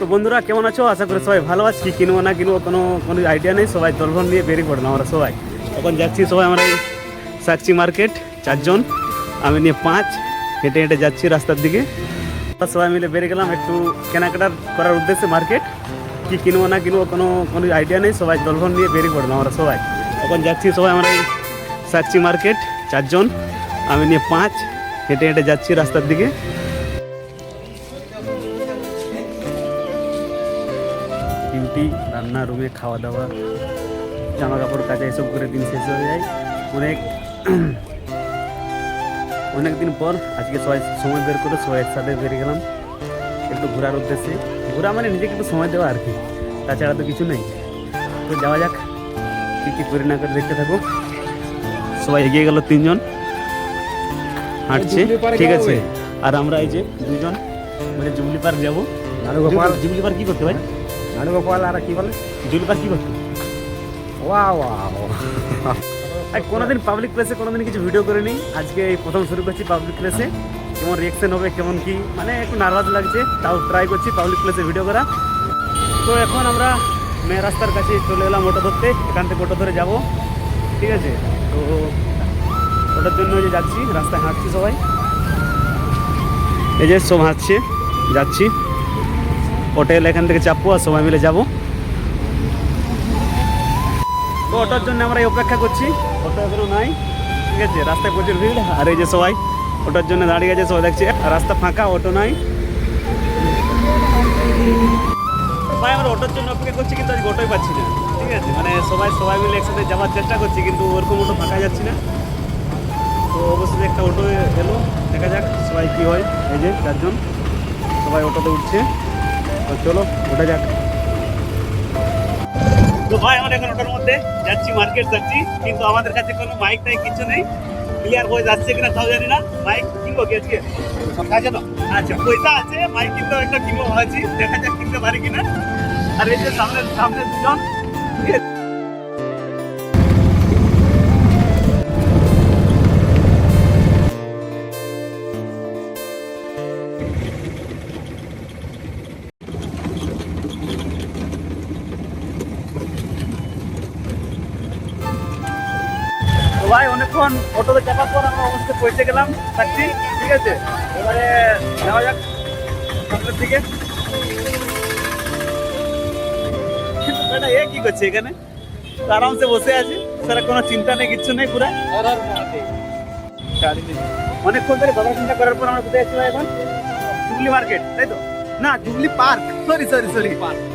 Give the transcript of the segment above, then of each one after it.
তো বন্ধুরা, কেমন আছো? আশা করি সবাই ভালো আছি। কি কিনবো না কিনবো, কোনো কোনো আইডিয়া নেই। সবাই দলবল নিয়ে বেরিয়ে পড়লাম আমরা সবাই। এখন যাচ্ছি সবাই আমরা এই সাকচি মার্কেট চারজন। আমি নিয়ে পাঁচ। হেঁটে হেঁটে যাচ্ছি রাস্তার দিকে। সবাই মিলে বেরিয়ে গেলাম একটু কেনাকাটা করার উদ্দেশ্যে মার্কেট কি কিনবো না কিনবো, কোনো কোনো আইডিয়া নেই। সবাই দলভন নিয়ে বেরিয়ে পড়লাম আমরা সবাই। এখন যাচ্ছি সবাই আমরা এই সাকচি মার্কেট চারজন। আমি নিয়ে পাঁচ। হেঁটে হেঁটে যাচ্ছি রাস্তার দিকে। ডিউটি রান্না রুমে খাওয়া দাওয়া জামা কাপড় কাচা এসব করে দিন শেষ হয়ে যায়। অনেক অনেক দিন পর আজকে সবাই সময় বের করে সবাই একসাথে বেরিয়ে গেলাম একটু ঘোরার উদ্দেশ্যে। ঘোরা মানে নিজেকে একটু সময় দেওয়া আর কি তাছাড়া তো কিছু নেই। তো যাওয়া যাক কী কী করি না করে দেখতে থাকো সবাই এগিয়ে গেল তিনজন হাঁটছে ঠিক আছে। আর আমরা এই যে দুজন মানে জুবলি পার্ক যাব। জুবলি পার্ক কী করতে ভাই? নানুগোপাল আর কি বলে? জুবলি পার্ক কি করতে ওয়া ওয়া কোনোদিন পাবলিক প্লেসে কোনোদিন কিছু ভিডিও করিনি। আজকে এই প্রথম শুরু করছি পাবলিক প্লেসে কেমন রিয়েকশন হবে কেমন কি? মানে একটু নার্ভাস লাগছে তাও ট্রাই করছি পাবলিক প্লেসে ভিডিও করা। তো এখন আমরা মেয়ে রাস্তার কাছে চলে এলাম অটো ধরতে। এখান থেকে অটো ধরে যাব। ঠিক আছে? তো ওটার জন্য যে যাচ্ছি রাস্তায় হাঁটছি সবাই। এই যে সব হাঁটছে যাচ্ছি। অটো এলে এখান থেকে চাপবো আর সবাই মিলে যাব। তো অটোর জন্য আমরা অপেক্ষা করছি। অটো এখনও নাই, ঠিক আছে, রাস্তায় প্রচুর ভিড়। আর এই যে সবাই ওটার জন্য দাঁড়িয়ে গেছে সবাই দেখছে, রাস্তা ফাঁকা, অটো নাই। ভাই আমরা অটোর জন্য অপেক্ষা করছি, কিন্তু আজ অটোই পাচ্ছি না, ঠিক আছে। মানে সবাই সবাই মিলে একসাথে যাওয়ার চেষ্টা করছি, কিন্তু ওরকম অটো ফাঁকা যাচ্ছি না। তো অবশ্যই একটা অটো এলো, দেখা যাক সবাই কী হয়, এই যে চারজন। সবাই অটোতে উঠছে। তো চলো ওটা যাক। তো ভাই আমরা এখন ওটার মধ্যে যাচ্ছি মার্কেট যাচ্ছি কিন্তু আমাদের কাছে কোনো মাইক টাইক কিছু নেই। ক্লিয়ার হয়ে যাচ্ছে কিনা তাও জানি না। মাইক কিনবো কি আজকে? আছে তো আচ্ছা পয়সা আছে মাইক কিনতে একটা কিনবো ভাবছি। দেখা যাক কিনতে পারি কিনা। আর এই যে সামনে সামনে দুজন। ঠিক আছে? অনেকক্ষণ অটোতে চাপার পর আমরা অবশ্যই পৌঁছে গেলাম থাকছি ঠিক আছে? এবারে যাওয়া যাক সামনের দিকে। এ কি করছে এখানে? আরামসে বসে আছে স্যার কোনো চিন্তা নেই কিচ্ছু নেই পুরা। অনেকক্ষণ ধরে ভাবা চিন্তা করার পর আমরা কোথায় ভাই এখন? জুবলি মার্কেট তাই তো? না Jubilee Park. Sorry sorry sorry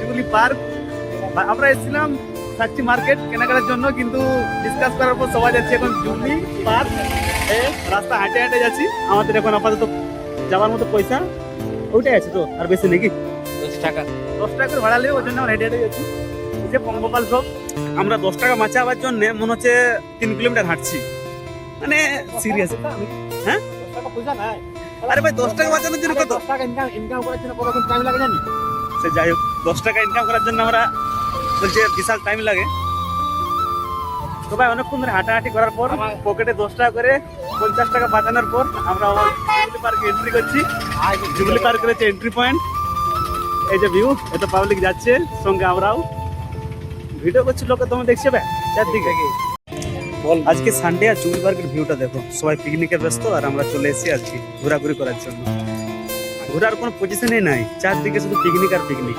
Jubilee Park. আমরা এসেছিলাম সাচ্চি মার্কেট কেনাকাটার জন্য কিন্তু ডিসকাস করার পর সবাই যাচ্ছে এখন জুবলি পার্ক। রাস্তা হাঁটে হাঁটে যাচ্ছি। আমাদের এখন আপাতত যাওয়ার মতো পয়সা ওইটাই আছে তো আর বেশি নাকি? দশ টাকা। দশ টাকা করে ভাড়া নেবে ওই জন্য আমরা হেঁটে হেঁটে যাচ্ছি। এই যে পঙ্গপাল সব আমরা দশ টাকা মাচাবার জন্য মনে হচ্ছে তিন কিলোমিটার হাঁটছি। মানে সিরিয়াস হ্যাঁ? আরে ভাই দশ টাকা বাঁচানোর জন্য কত? টাকা ইনকাম ইনকাম করার জন্য কতক্ষণ টাইম লাগে জানি সে যাই হোক দশ টাকা ইনকাম করার জন্য আমরা বলছে বিশাল টাইম লাগে। তো ভাই অনেকক্ষণ ধরে হাঁটাহাঁটি করার পর পকেটে দশ টাকা করে পঞ্চাশ টাকা বাঁচানোর পর আমরা জুবলি পার্কে এন্ট্রি করছি। জুবলি পার্ক রয়েছে এন্ট্রি পয়েন্ট এই যে ভিউ এত পাবলিক যাচ্ছে সঙ্গে আমরাও। ভিডিও করছি লোকে তুমি দেখছে ভাই চারদিকে। বল। আজকে সানডে আর জুবলি পার্কের ভিউটা দেখো। সবাই পিকনিকে ব্যস্ত আর আমরা চলে এসেছি আজকে ঘোরাঘুরি করার জন্য। ঘোরার কোনো পজিশনই নাই। চারদিকে শুধু পিকনিক আর পিকনিক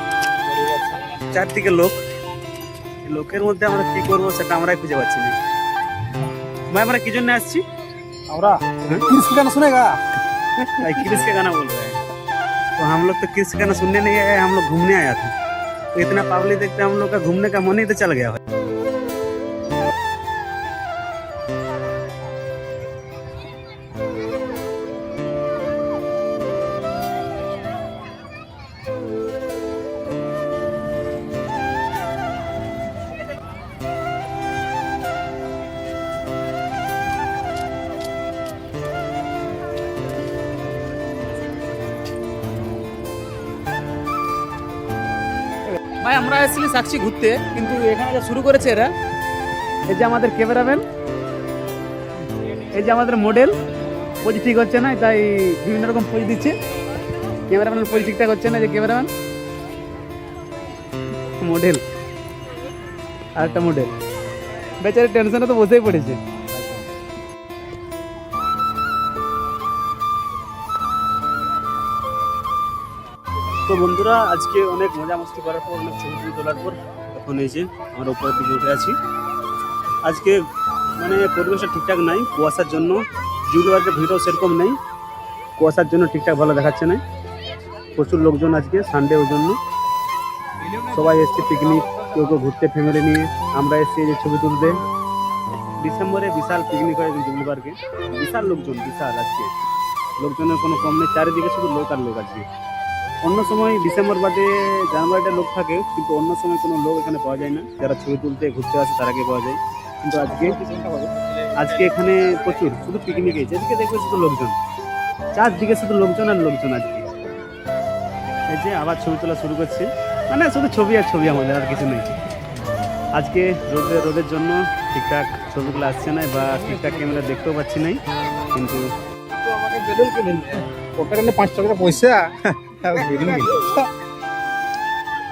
চারদিকে লোক। লোকের মধ্যে আমরা কি করবো সেটা আমরাই খুঁজে পাচ্ছি না ভাই আমরা কি জন্য আসছি আমরা हाँ? किस गाना सुनेगा भाई क्रिस का गाना बोल रहे हैं तो हम लोग तो क्रिस का गाना सुनने नहीं आए हम लोग घूमने आया था तो इतना पब्लिक देखते हम लोग का घूमने का मन ही तो चल गया ভাই, আমরা এসেছিলি সাক্ষী ঘুরতে, কিন্তু এখানে যা শুরু করেছে এরা, এই যে আমাদের ক্যামেরাম্যান, এই যে আমাদের মডেল পোজ ঠিক হচ্ছে না, তাই বিভিন্ন রকম পোজ দিচ্ছে। ক্যামেরাম্যান পোজ ঠিকঠাক হচ্ছে না যে ক্যামেরাম্যান। মডেল আর একটা মডেল বেচারে টেনশনে তো বসেই পড়েছে। তো বন্ধুরা, আজকে অনেক মজা মস্তি করার পর, অনেক ছবি টবি তোলার পর, এখন এই যে আমরা উপরের দিকে উঠে আছি। আজকে মানে পরিবেশটা ঠিকঠাক নাই, কুয়াশার জন্য জুগুলি পার্কের ভিড়ও সেরকম নেই, কুয়াশার জন্য ঠিকঠাক ভালো দেখাচ্ছে না প্রচুর লোকজন আজকে সানডে ওই জন্য। সবাই এসছে পিকনিক কেউ কেউ ঘুরতে ফ্যামিলি নিয়ে, আমরা এসছি যে ছবি তুলতে। ডিসেম্বরে বিশাল পিকনিক হয় জুগলি পার্কে বিশাল লোকজন, বিশাল আজকে। লোকজনের কোনো কম নেই, চারিদিকে শুধু লোক আর লোক আজকে। অন্য সময় ডিসেম্বর বাদে জানুয়ারিতে লোক থাকে কিন্তু অন্য সময় কোনো লোক এখানে পাওয়া যায় না। যারা ছবি তুলতে ঘুরতে আসে তার আগে পাওয়া যায়। কিন্তু আজকে আজকে এখানে প্রচুর শুধু পিকনিকে যেদিকে দেখবে শুধু লোকজন। চারদিকে শুধু লোকজন আর লোকজন আজকে। এই যে আবার ছবি তোলা শুরু করছে। মানে শুধু ছবি আর ছবি আমাদের আর কিছু নেই। আজকে রোদে রোদের জন্য ঠিকঠাক ছবিগুলো আসছে না বা ঠিকঠাক ক্যামেরা দেখতেও পাচ্ছি নাই। কিন্তু আমাকে বেলুন কিনে ওটা পাঁচ টাকা পয়সা।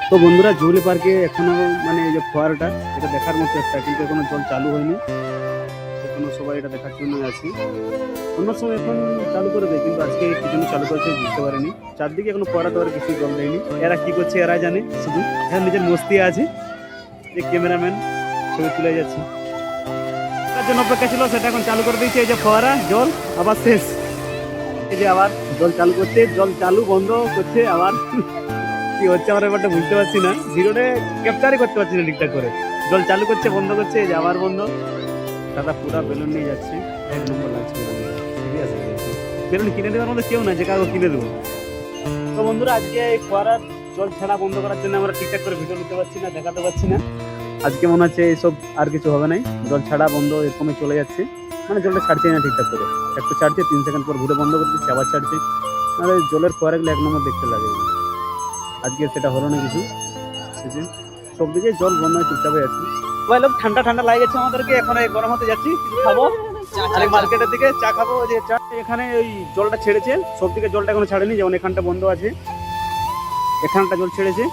তো বন্ধুরা জুবলি পার্কে এখনও মানে এই যে ফোয়ারাটা, এটা দেখার মতো একটা, কিন্তু এখনও জল চালু হয়নি। এখনও সবাই এটা দেখার জন্য আছি। অন্য সময় এখন চালু করে দেয়, কিন্তু আজকে কি জন্য চালু করেছে বুঝতে পারিনি। চারদিকে এখনও ফোয়ারা টোয়ারা কিছু জল দেয়নি। এরা কি করছে, এরা জানে। শুধু এরা নিজের মস্তি আছে। যে ক্যামেরাম্যান ছবি তুলে যাচ্ছে। তার জন্য অপেক্ষা ছিল, সেটা এখন চালু করে দিয়েছে এই যে ফোয়ারা, জল, আবার শেষ। এই যে আবার জল চালু করছে, জল চালু বন্ধ করছে আবার। কি হচ্ছে আমার ব্যাপারটা বুঝতে পারছি না। জিরোতে ক্যাপচারই করতে পারছি না ঠিকঠাক করে। জল চালু করছে, বন্ধ করছে, এই যে আবার বন্ধ। দাদা, পুরা বেলুন নিয়ে যাচ্ছে। এক নম্বর লাগছে বেলুন কিনে দেওয়ার মধ্যে কেউ না যে কাউকে কিনে দেবো। তো বন্ধুরা, আজকে এই ফোয়ারার জল ছাড়া বন্ধ করার জন্য আমরা ঠিকঠাক করে ভিডিও নিতে পারছি না, দেখাতে পারছি না। আজকে মনে হচ্ছে এইসব আর কিছু হবে নাই। জল ছাড়া বন্ধ এরকমই চলে যাচ্ছে। মানে জলটা ছাড়ছে না ঠিকঠাক করে। একটু ছাড়ছে তিন সেকেন্ড পর ঘুরে বন্ধ করে দিচ্ছে আবার ছাড়ছে। আর জলের ফোয়ারাগুলো এক নম্বর দেখতে লাগে। আজকে সেটা হলো না কিছু। সব দিকে জল বন্ধ হয়ে চুপচাপ হয়ে আছে ভাই লোক ঠান্ডা ঠান্ডা লাগে গেছে আমাদেরকে এখন এই গরম হতে যাচ্ছি। খাব? আর মার্কেটের দিকে চা খাব যে চা এখানে ওই জলটা ছেড়েছে। সব দিকে জলটা এখনও ছাড়েনি যেমন এখানটা বন্ধ আছে। এখানটা জল ছেড়েছে।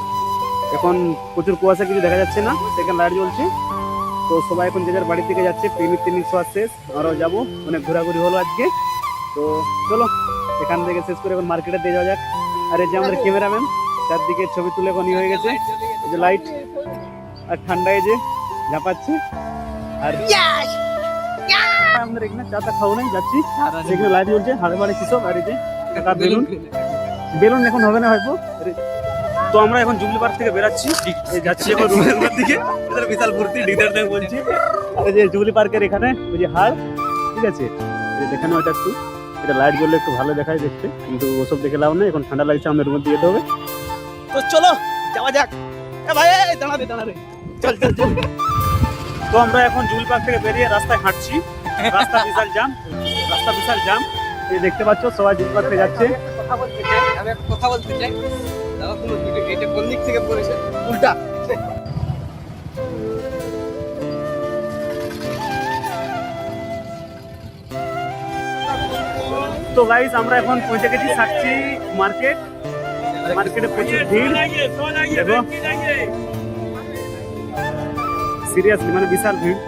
এখন প্রচুর কুয়াশা কিছু দেখা যাচ্ছে না। সেখানে লাইট জ্বলছে। তো সবাই এখন যে যার বাড়ি থেকে যাচ্ছে পিকনিক টিকনিক সব শেষ, আমরাও যাব। অনেক ঘোরাঘুরি হলো আজকে। তো চলো, এখান থেকে শেষ করে এখন মার্কেটে দিয়ে যাওয়া যাক। আর এই যে আমাদের ক্যামেরাম্যান চারদিকে ছবি তুলে এখন হয়ে গেছে। এই যে লাইট আর ঠান্ডায় যে ঝাঁপাচ্ছে। আর আমাদের এখানে চাটা খাওয়া নাই, যাচ্ছি। সেখানে লাইট জ্বলছে, হাড়ে বাড়ে কিসব, আর এই যে বেলুন। বেলুন এখন হবে না হয়তো। তো আমরা এখন জুবলি পার্ক থেকে বেরাচ্ছি। যাচ্ছি এখন রুমের দিকে। বিশাল মূর্তি ডিদার দেখ বলছি। আর যে জুবলি পার্কের এখানে, ওই যে হাড় ঠিক আছে? দেখানো ওটা একটু। এটা লাইট জ্বললে একটু ভালো দেখায় দেখতে। কিন্তু ওসব দেখে লাভ নেই, এখন ঠান্ডা লাগছে আমাদের রুমের দিকে যেতে হবে তো চলো, যাওয়া যাক। ভাই, এই দাঁড়া রে দাঁড়া রে। চল চল চল। তো আমরা এখন জুবলি পার্ক থেকে বেরিয়ে রাস্তায় হাঁটছি। রাস্তা বিশাল জাম, রাস্তা বিশাল জাম। দেখতে পাচ্ছ, সবাই জুবলি পার্ক থেকে যাচ্ছে। আমি কথা বলতে চাই। এটা কোন দিক থেকে পড়েছে? উল্টা। তো গাইস আমরা এখন পৌঁছে গেছি সাক্ষী মার্কেট। মার্কেটে প্রচুর ভিড়। দেখো সিরিয়াসলি মানে বিশাল ভিড়।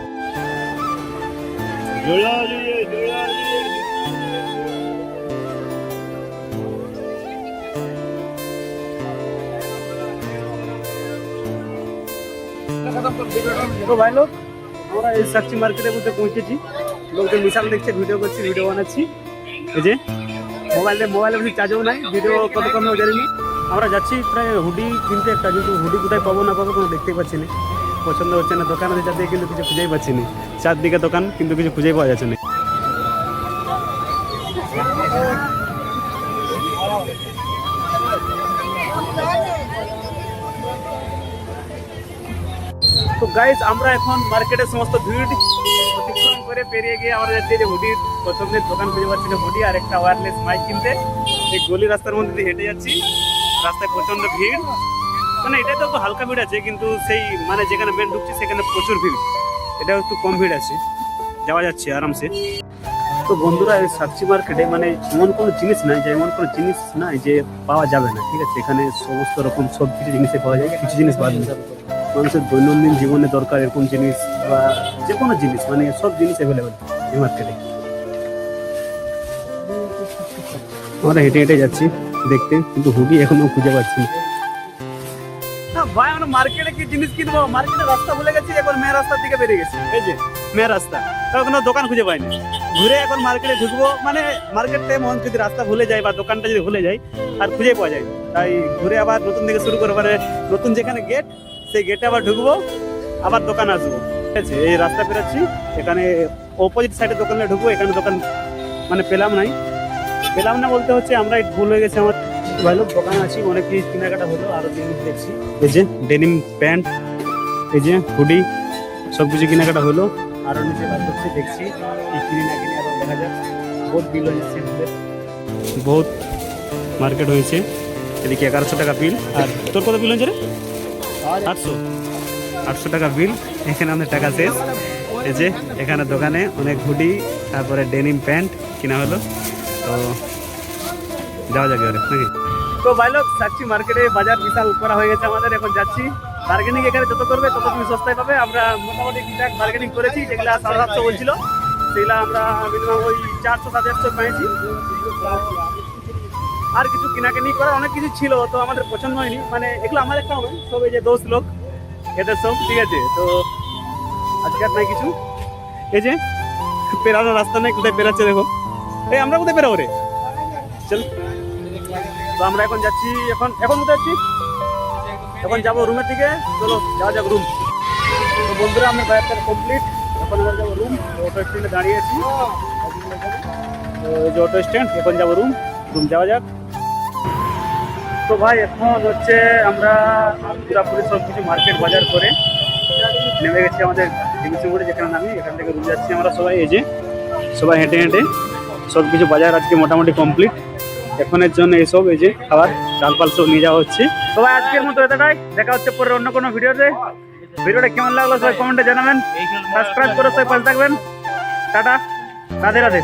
তো ভাই লোক, আমরা এই সাক্ষী মার্কেটের মধ্যে পৌঁছেছি। লোকজন বিশাল দেখছে ভিডিও করছি ভিডিও বানাচ্ছি। এই যে মোবাইলে মোবাইলে বেশি চার্জও নাই ভিডিও কত কমেও জানিনি আমরা যাচ্ছি প্রায় হুডি কিনতে একটা, কিন্তু হুডি কোথায় পাবো না পাবো কোনো দেখতেই পাচ্ছি না। পছন্দ হচ্ছে না, দোকান যাতে কিন্তু কিছু খুঁজেই পাচ্ছি না। চারদিকে দোকান, কিন্তু কিছু খুঁজেই পাওয়া যাচ্ছে না। তো গাইজ আমরা এখন মার্কেটের সমস্ত ভিড় অতিক্রম করে পেরিয়ে গিয়ে আমরা যাচ্ছি যে হুডির পছন্দের দোকান খুঁজে পাচ্ছি না হুডি আর একটা ওয়্যারলেস মাইক কিনতে। এই গলি রাস্তার মধ্যে দিয়ে হেঁটে যাচ্ছি। রাস্তায় প্রচণ্ড ভিড়। মানে এটা তো হালকা ভিড় আছে, কিন্তু সেই মানে যেখানে মেন ঢুকছে সেখানে প্রচুর ভিড়। এটা একটু কম ভিড় আছে। যাওয়া যাচ্ছে আরামসে। তো বন্ধুরা, এই সাকচি মার্কেটে মানে এমন কোনো জিনিস নাই যে, এমন কোনো জিনিস নাই যে পাওয়া যাবে না। ঠিক আছে, এখানে সমস্ত রকম সব কিছু জিনিসে পাওয়া যায়, কিছু জিনিস বাদ নেই। মানুষের দৈনন্দিন জীবনে দরকার এরকম জিনিস বা যে কোনো জিনিস মানে সব জিনিস অ্যাভেলেবেল এই মার্কেটে আমরা হেঁটে হেঁটে যাচ্ছি দেখতে, কিন্তু হুডি এখনও খুঁজে পাচ্ছি না। ভাই, আমরা মার্কেটে কি জিনিস কিনবো? মার্কেটে রাস্তা ভুলে গেছি এখন মেয়ে রাস্তার দিকে বেরিয়ে গেছি। এই যে মেয়ে রাস্তা। তো কোনো দোকান খুঁজে পাইনি। ঘুরে এখন মার্কেটে ঢুকবো মানে মার্কেটে মন যদি রাস্তা ভুলে যায় বা দোকানটা যদি ভুলে যায়, আর খুঁজে পাওয়া যায় তাই ঘুরে আবার নতুন থেকে শুরু করব মানে নতুন যেখানে গেট সেই গেটে আবার ঢুকবো, আবার দোকান আসব। ঠিক আছে, এই রাস্তা পেরোচ্ছি, এখানে অপোজিট সাইডে দোকানে ঢুকবো, এখানে দোকান মানে পেলাম নাই। পেলাম না বলতে হচ্ছে আমরা ভুল হয়ে গেছে, আমার ভালো দোকান আছি, অনেক কিছু কেনাকাটা হলো, আরও জিনিস দেখছি। এই যে ডেনিম প্যান্ট এই যে হুডি সব কিছু কেনাকাটা হলো। আরও নিচে বার করছি, দেখছি কি কিনি না কিনি আরও দেখা যাক। বহুত বিল হয়েছে। বহুত মার্কেট হয়েছে। এদিকে এগারোশো টাকা বিল আর তোর কত বিল হয়েছে রে? আটশো। আটশো টাকা বিল। এখানে আমাদের টাকা শেষ। এই যে, এখানে দোকানে অনেক হুডি, তারপরে ডেনিম প্যান্ট কিনা হলো। তো যাওয়া যাবে ওরে নাকি? তো ভাই লোক সাক্ষী মার্কেটে বাজার বিশাল করা হয়ে গেছে আমাদের। এখন যাচ্ছি। বার্গেনিং এখানে যত করবে, তত তুমি সস্তায় পাবে। আমরা মোটামুটি ঠিকঠাক বার্গেনিং করেছি, যেগুলা সাড়ে সাতশো বলছিল। সেগুলা আমরা মিনিমাম ওই চারশো সাড়ে চারশো পেয়েছি। আর কিছু কেনাকানি করার অনেক কিছু ছিল, তো আমাদের পছন্দ হয়নি। মানে এগুলো আমার একটা হবে সব এই যে দোষ লোক এদের সব, ঠিক আছে। তো আজকে আর নাই কিছু। এই যে, পেরানোর রাস্তা নেই, কোথায় পেরাচ্ছে দেখো। এই, আমরা কোথায় পেরাবো রে? চল। তো আমরা এখন যাচ্ছি, এখন এখন কোথায় যাচ্ছি? এখন যাব রুমের দিকে। চলো, যাওয়া যাক রুম তো বন্ধুরা, আমরা বাজারটা কমপ্লিট এখন আমরা যাব রুম অটো স্ট্যান্ডে দাঁড়িয়ে আছি। তো যে অটো স্ট্যান্ড এখন যাব রুম রুম যাওয়া যাক। তো ভাই, এখন হচ্ছে আমরা পুরাপুরি সব কিছু মার্কেট বাজার করে নেমে গেছি আমাদের ডিভিসি যেখানে নামি, এখান থেকে রুম যাচ্ছি আমরা সবাই এই যে, সবাই হেঁটে হেঁটে। সব কিছু বাজার আজকে মোটামুটি কমপ্লিট এখনের জন্য এইসব এই যে খাবার চাল পাল সব নিয়ে যাওয়া হচ্ছে। সবাই আজকের মতো এতটাই। দেখা হচ্ছে পরে অন্য কোনো ভিডিওতে। ভিডিওটা কেমন লাগল সবাই কমেন্টে জানাবেন। সাবস্ক্রাইব করে সবাই পাশে থাকবেন। টাটা। রাধে রাধে।